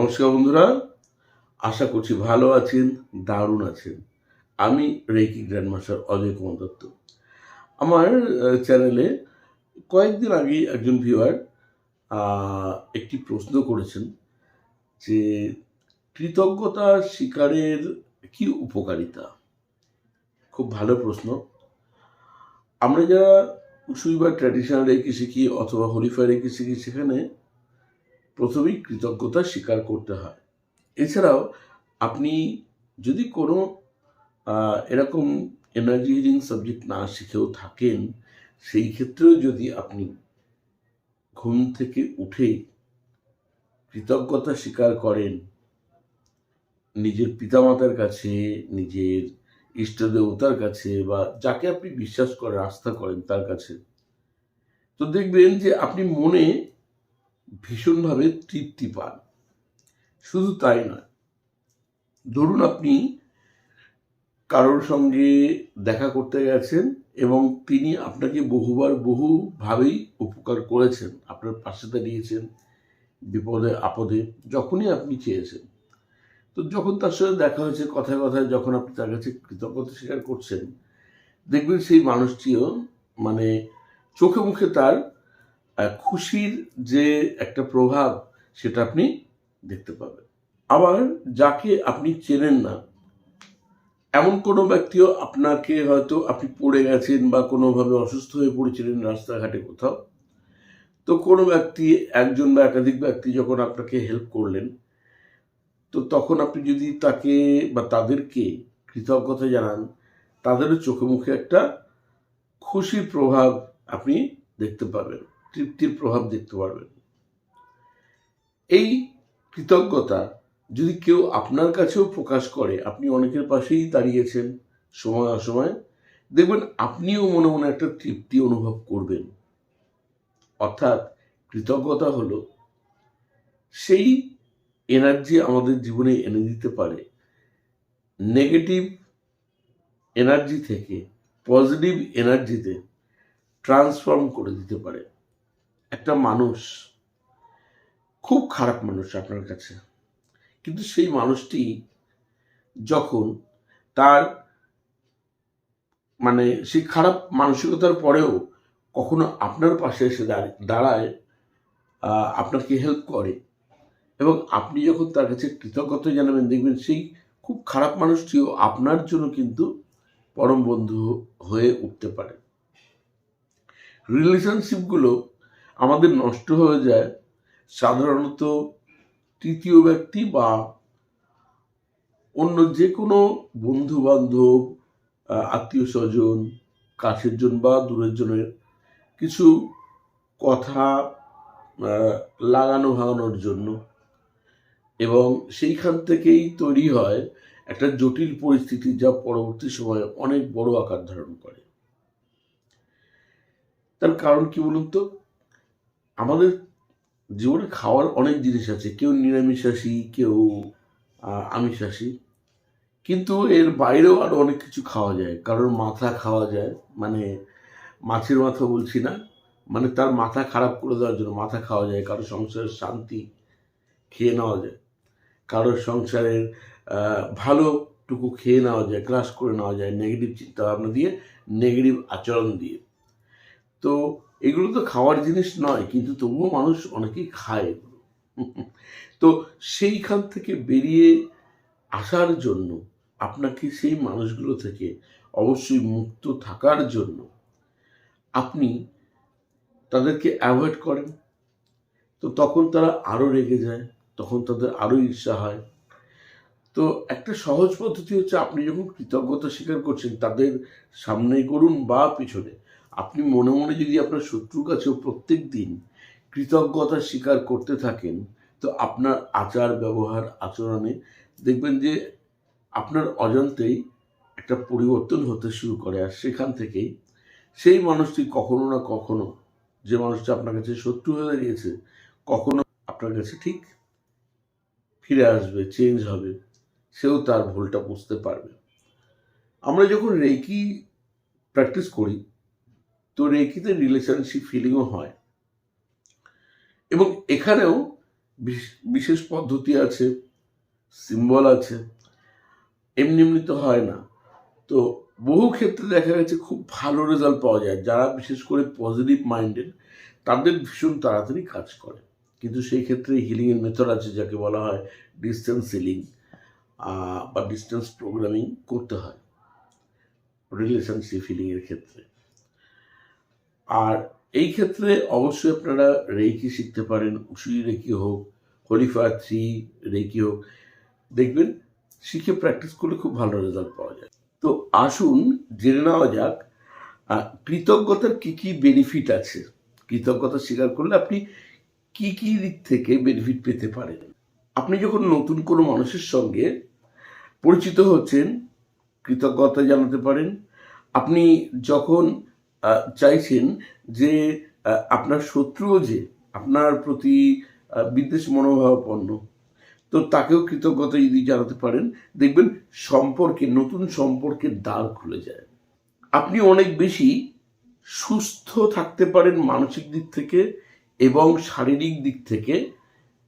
নমস্কার বন্ধুরা, আশা করছি ভালো আছেন, দারুণ আছেন। আমি reiki grand master Ajay Kumar Dutta. আমার চ্যানেলে কয়েকদিন আগে একজন ভিউয়ার একটি প্রশ্ন করেছেন যে, কৃতজ্ঞতা শিকারের কি উপকারিতা? খুব ভালো প্রশ্ন। আমরা যারা বা ট্র্যাডিশনাল রেখে শিখি অথবা হলিফাই রেখে শিখি, সেখানে প্রথমেই কৃতজ্ঞতা স্বীকার করতে হয়। এছাড়াও আপনি যদি কোনো এরকম এনার্জি হিলিং সাবজেক্ট না শিখেও থাকেন, সেই ক্ষেত্রেও যদি আপনি ঘুম থেকে উঠে কৃতজ্ঞতা স্বীকার করেন, নিজের পিতামাতার কাছে, নিজের ইষ্ট দেবতার কাছে বা যাকে আপনি বিশ্বাস করেন আস্থা করেন তার কাছে, তো দেখবেন যে আপনি মনে ভীষণভাবে তৃপ্তি পান। শুধু তাই নয়, ধরুন আপনি কারোর সঙ্গে দেখা করতে গেছেন এবং তিনি আপনাকে বহুবার বহুভাবেই উপকার করেছেন, আপনার পাশে দাঁড়িয়েছেন, বিপদে, আপদে, যখনই আপনি চেয়েছেন। তো যখন তার সঙ্গে দেখা হয়েছে, কথায় কথায় যখন আপনি তার কাছে কৃতজ্ঞতা স্বীকার করছেন, দেখবেন সেই মানুষটিও মানে চোখে মুখে তার খুশির যে একটা প্রভাব, সেটা আপনি দেখতে পাবেন। আবার যাকে আপনি চেনেন না, এমন কোনো ব্যক্তিও আপনাকে হয়তো আপনি পড়ে গেছেন বা কোনোভাবে অসুস্থ হয়ে পড়েছিলেন রাস্তাঘাটে কোথাও, তো কোনো ব্যক্তি, একজন বা একাধিক ব্যক্তি যখন আপনাকে হেল্প করলেন, তো তখন আপনি যদি তাকে বা তাদেরকে কৃতজ্ঞতা জানান, তাদেরও চোখে মুখে একটা খুশির প্রভাব আপনি দেখতে পাবেন। তৃপ্তির প্রভাব দেখতে পারবেন। এই কৃতজ্ঞতা যদি কেউ আপনার কাছেও প্রকাশ করে, আপনি অনেকের পাশেই দাঁড়িয়েছেন সময় অসময়, দেখবেন আপনিও মনে মনে একটা তৃপ্তি অনুভব করবেন। অর্থাৎ কৃতজ্ঞতা হলো, সেই এনার্জি আমাদের জীবনে এনে দিতে পারে। নেগেটিভ এনার্জি থেকে পজিটিভ এনার্জিতে ট্রান্সফর্ম করে দিতে পারে। একটা মানুষ, খুব খারাপ মানুষ আপনার কাছে। কিন্তু সেই মানুষটি যখন তার মানে সেই খারাপ মানসিকতার পরেও কখনো আপনার পাশে এসে দাঁড়- দাঁড়ায় আপনাকে হেল্প করে এবং আপনি যখন তার কাছে কৃতজ্ঞতা জানাবেন, দেখবেন সেই খুব খারাপ মানুষটিও আপনার জন্য কিন্তু পরম বন্ধু হয়ে উঠতে পারে। রিলেশনশিপগুলো আমাদের নষ্ট হয়ে যায়, সাধারণত তৃতীয় ব্যক্তি বা অন্য যে কোনো বন্ধু বান্ধব আত্মীয় স্বজন কাছের জন বা দূরের জনের কিছু কথা লাগানো ভাগানোর জন্য। এবং সেইখান থেকেই তৈরি হয় একটা জটিল পরিস্থিতি যা পরবর্তী সময়ে অনেক বড় আকার ধারণ করে। তার কারণ কি বলুন তো? আমাদের জীবনে খাওয়ার অনেক জিনিস আছে। কেউ নিরামিষাশী কেউ আহ, আমিষাশী। কিন্তু এর বাইরেও আরও অনেক কিছু খাওয়া যায়। কারোর মাথা খাওয়া যায়। মানে মাছের মাথা বলছি না। মানে তার মাথা খারাপ করে দেওয়ার জন্য মাথা খাওয়া যায়। কারোর সংসারের শান্তি খেয়ে নেওয়া যায়। কারোর সংসারের ভালোটুকু খেয়ে নেওয়া যায় ক্রাশ করে নেওয়া যায় নেগেটিভ চিন্তা ভাবনা দিয়ে নেগেটিভ আচরণ দিয়ে। তো এগুলো তো খাওয়ার জিনিস নয়, কিন্তু তবুও মানুষ অনেকেই খায় এগুলো। তো সেইখান থেকে বেরিয়ে আসার জন্য, আপনাকে সেই মানুষগুলো থেকে অবশ্যই মুক্ত থাকার জন্য আপনি তাদেরকে অ্যাভয়েড করেন। তো তখন তারা আরও রেগে যায়, তখন তাদের আরও ঈর্ষা হয়। তো একটা সহজ পদ্ধতি হচ্ছে আপনি যখন কৃতজ্ঞতা স্বীকার করছেন, তাদের সামনেই করুন বা পিছনে। আপনি মনে মনে যদি আপনার শত্রুর কাছেও প্রত্যেক দিন কৃতজ্ঞতা স্বীকার করতে থাকেন, তো আপনার আচার, ব্যবহার, আচরণে দেখবেন যে আপনার অজান্তেই একটা পরিবর্তন হতে শুরু করে। আর সেখান থেকেই সেই মানুষটি কখনো না কখনো যে মানুষটা আপনার কাছে শত্রু হয়ে দাঁড়িয়েছে, কখনো আপনার কাছে ঠিক ফিরে আসবে চেঞ্জ হবে, সেও তার ভুলটা বুঝতে পারবে। আমরা যখন রেকি প্র্যাকটিস করি তো রেকিতে রিলেশনশিপ ফিলিংও হয়। এবং এখানেও বিশ- বিশেষ পদ্ধতি আছে সিম্বল আছে। এমনি এমনি তো হয় না। তো বহু ক্ষেত্রে দেখা গেছে খুব ভালো রেজাল্ট পাওয়া যায়। যারা বিশেষ করে পজিটিভ মাইন্ডেড তাদের ভীষণ তাড়াতাড়ি কাজ করে। কিন্তু সেই ক্ষেত্রে হিলিংয়ের মেথড আছে, যাকে বলা হয় ডিস্টেন্স হিলিং বা ডিস্টেন্স প্রোগ্রামিং করতে হয়। রিলেশনশিপ হিলিংয়ের ক্ষেত্রে। আর এই ক্ষেত্রে অবশ্যই আপনারা রেকি শিখতে পারেন, উসুই রেকি হোক, হলিফা থ্রি রেকি হোক। দেখবেন শিখে প্র্যাকটিস করলে খুব ভালো রেজাল্ট পাওয়া যায়। তো আসুন জেনে নেওয়া যাক কৃতজ্ঞতার কি কি বেনিফিট আছে? কৃতজ্ঞতা স্বীকার করলে আপনি কি কি দিক থেকে বেনিফিট পেতে পারেন? আপনি যখন নতুন কোনো মানুষের সঙ্গে পরিচিত হচ্ছেন, কৃতজ্ঞতা জানাতে পারেন। আপনি যখন চাইছেন যে আপনার শত্রুও যে, আপনার প্রতি বিদ্বেষ মনোভাবাপন্ন, তো তাকেও কৃতজ্ঞতা যদি জানাতে পারেন, দেখবেন সম্পর্কে, নতুন সম্পর্কের দ্বার খুলে যায়। আপনি অনেক বেশি সুস্থ থাকতে পারেন মানসিক দিক থেকে এবং শারীরিক দিক থেকে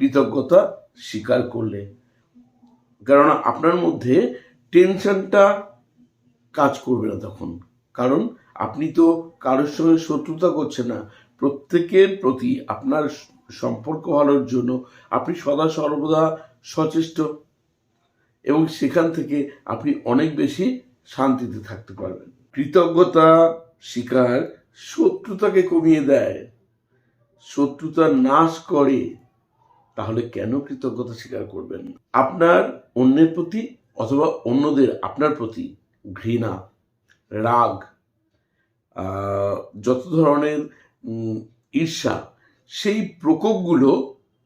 কৃতজ্ঞতা স্বীকার করলে। কারণ আপনার মধ্যে টেনশনটা কাজ করবে না তখন, কারণ আপনি তো কারোর সঙ্গে শত্রুতা করছেন না। প্রত্যেকের প্রতি আপনার সম্পর্ক ভালোর জন্য আপনি সদা সর্বদা সচেষ্ট এবং সেখান থেকে আপনি অনেক বেশি শান্তিতে থাকতে পারবেন। কৃতজ্ঞতা স্বীকার শত্রুতাকে কমিয়ে দেয়। শত্রুতা নাশ করে, তাহলে কেন কৃতজ্ঞতা স্বীকার করবেন? আপনার অন্যের প্রতি অথবা অন্যদের আপনার প্রতি ঘৃণা, রাগ যত ধরনের ঈর্ষা, সেই প্রকোপগুলো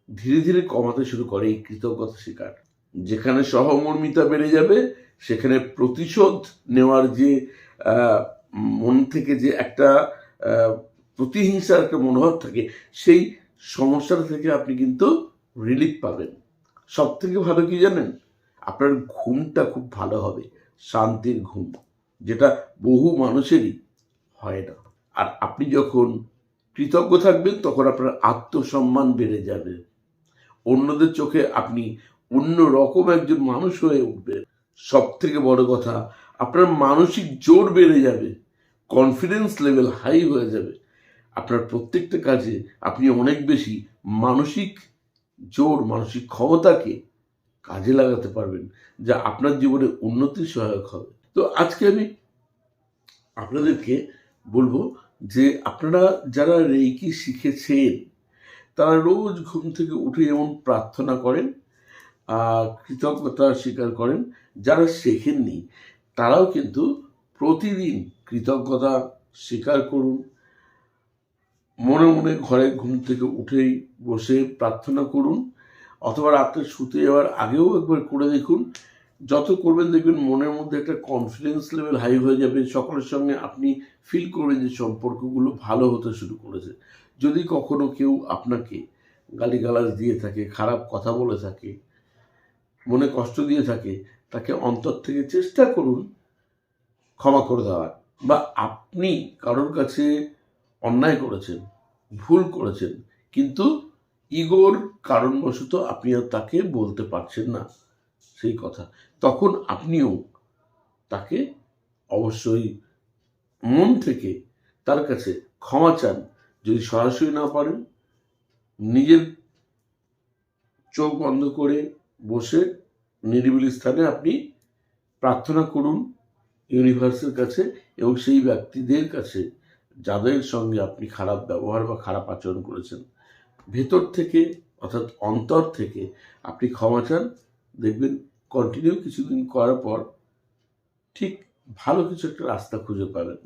ধীরে ধীরে কমাতে শুরু করে এই কৃতজ্ঞতা স্বীকার। যেখানে সহমর্মিতা বেড়ে যাবে, সেখানে প্রতিশোধ নেওয়ার যে মন থেকে যে একটা প্রতিহিংসার একটা মনোভাব থাকে, সেই সমস্যাটা থেকে আপনি কিন্তু রিলিফ পাবেন। সব থেকে ভালো কি জানেন? আপনার ঘুমটা খুব ভালো হবে, শান্তির ঘুম, যেটা বহু মানুষেরই হয় না। আর আপনি যখন কৃতজ্ঞ থাকবেন, তখন আপনার আত্মসম্মান বেড়ে যাবে। অন্যদের চোখে আপনি অন্য রকম একজন মানুষ হয়ে উঠবেন। সব থেকে বড় কথা, আপনার মানসিক জোর বেড়ে যাবে কনফিডেন্স লেভেল হাই হয়ে যাবে। আপনার প্রত্যেকটা কাজে আপনি অনেক বেশি মানসিক জোর, মানসিক ক্ষমতাকে কাজে লাগাতে পারবেন, যা আপনার জীবনে উন্নতির সহায়ক হবে। তো আজকে আমি আপনাদেরকে বলব যে আপনারা যারা রেইকি শিখেছেন, তারা রোজ ঘুম থেকে উঠে যেমন প্রার্থনা করেন কৃতজ্ঞতা স্বীকার করেন, যারা শেখেননি, তারাও কিন্তু প্রতিদিন কৃতজ্ঞতা স্বীকার করুন। মনে মনে ঘরে ঘুম থেকে উঠেই বসে প্রার্থনা করুন, অথবা রাত্রে শুতে যাওয়ার আগেও একবার করে দেখুন যত করবেন দেখবেন মনের মধ্যে একটা কনফিডেন্স লেভেল হাই হয়ে যাবে। সকলের সঙ্গে আপনি ফিল করবেন যে সম্পর্কগুলো ভালো হতে শুরু করেছে। যদি কখনো কেউ আপনাকে গালিগালাজ দিয়ে থাকে, খারাপ কথা বলে থাকে, মনে কষ্ট দিয়ে থাকে, তাকে অন্তর থেকে চেষ্টা করুন ক্ষমা করে দেওয়ার বা আপনি কারোর কাছে অন্যায় করেছেন, ভুল করেছেন, কিন্তু ইগোর কারণবশত আপনি আর তাকে বলতে পারছেন না। সেই কথা। তখন আপনিও তাকে অবশ্যই মন থেকে তার কাছে ক্ষমা চান। যদি সরাসরি না পারেন, নিজের চোখ বন্ধ করে বসে নিরিবিলি স্থানে আপনি প্রার্থনা করুন ইউনিভার্সের কাছে এবং সেই ব্যক্তিদের কাছে যাদের সঙ্গে আপনি খারাপ ব্যবহার বা খারাপ আচরণ করেছেন। ভেতর থেকে অর্থাৎ অন্তর থেকে আপনি ক্ষমা চান। দেখবেন কন্টিনিউ কিছুদিন করার পর ঠিক ভালো কিছু একটা রাস্তা খুঁজে পাবেন।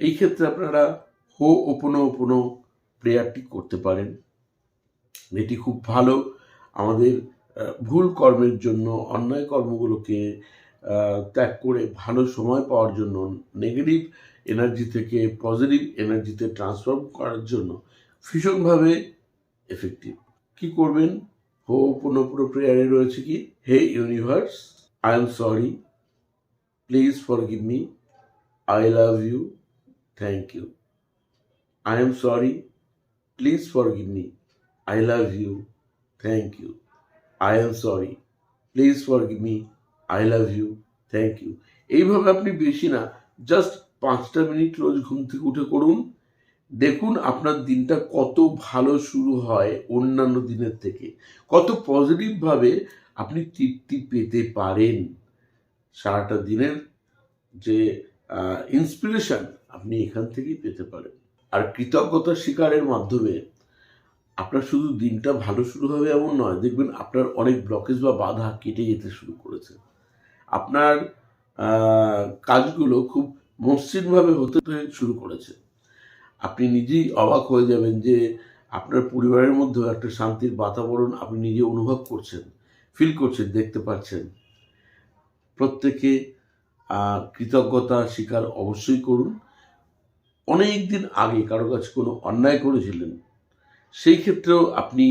এই ক্ষেত্রে আপনারা হো ওপনো ওপনো প্রেয়ারটি করতে পারেন। এটি খুব ভালো। আমাদের ভুল কর্মের জন্য, অন্যায় কর্মগুলোকে ত্যাগ করে ভালো সময় পাওয়ার জন্য নেগেটিভ এনার্জি থেকে পজিটিভ এনার্জিতে ট্রান্সফর্ম করার জন্য ভীষণভাবে এফেক্টিভ কি করবেন? হো পুনঃ পুরো প্রেয়ারে রয়েছে কি? Hey universe, I am sorry. Please forgive me. I love you. Thank you. I am sorry. Please forgive me. I love you. Thank you. I am sorry. Please for me. I love you. Thank you. এইভাবে আপনি বেশি না, just পাঁচটা minute রোজ ঘুম থেকে উঠে করুন। দেখুন আপনার দিনটা কত ভালো শুরু হয় অন্যান্য দিনের থেকে। কত পজিটিভভাবে আপনি তৃপ্তি পেতে পারেন। সারাটা দিনের যে ইন্সপিরেশন আপনি এখান থেকেই পেতে পারেন। আর কৃতজ্ঞতা স্বীকারের মাধ্যমে আপনার শুধু দিনটা ভালো শুরু হবে এমন নয়, দেখবেন আপনার অনেক ব্লকেজ বা বাধা কেটে যেতে শুরু করেছে। আপনার কাজগুলো খুব মসৃণভাবে হতে শুরু করেছে। আপনি নিজেই অবাক হয়ে যাবেন যে আপনার পরিবারের মধ্যেও একটা শান্তির বাতাবরণ আপনি নিজে অনুভব করছেন ফিল করছেন, দেখতে পাচ্ছেন। প্রত্যেকে কৃতজ্ঞতা স্বীকার অবশ্যই করুন। অনেক দিন আগে কারও কাছে কোনো অন্যায় করেছিলেন, সেই ক্ষেত্রেও আপনি,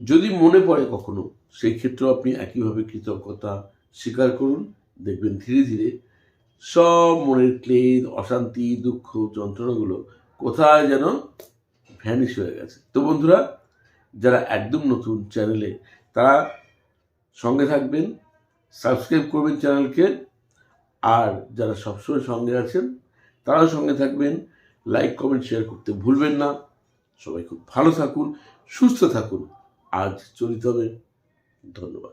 যদি মনে পড়ে কখনো, সেই ক্ষেত্রেও আপনি একইভাবে কৃতজ্ঞতা স্বীকার করুন। দেখবেন ধীরে ধীরে সব মনের ক্লেদ, অশান্তি, দুঃখ, যন্ত্রণাগুলো কোথায় যেন ভ্যানিশ হয়ে গেছে। তো বন্ধুরা, যারা একদম নতুন চ্যানেলে তারা সঙ্গে থাকবেন সাবস্ক্রাইব করবেন চ্যানেলকে আর যারা সবসময় সঙ্গে আছেন, তারাও সঙ্গে থাকবেন। লাইক কমেন্ট শেয়ার করতে ভুলবেন না। সবাই খুব ভালো থাকুন, সুস্থ থাকুন। আজ চলিত হবে। ধন্যবাদ।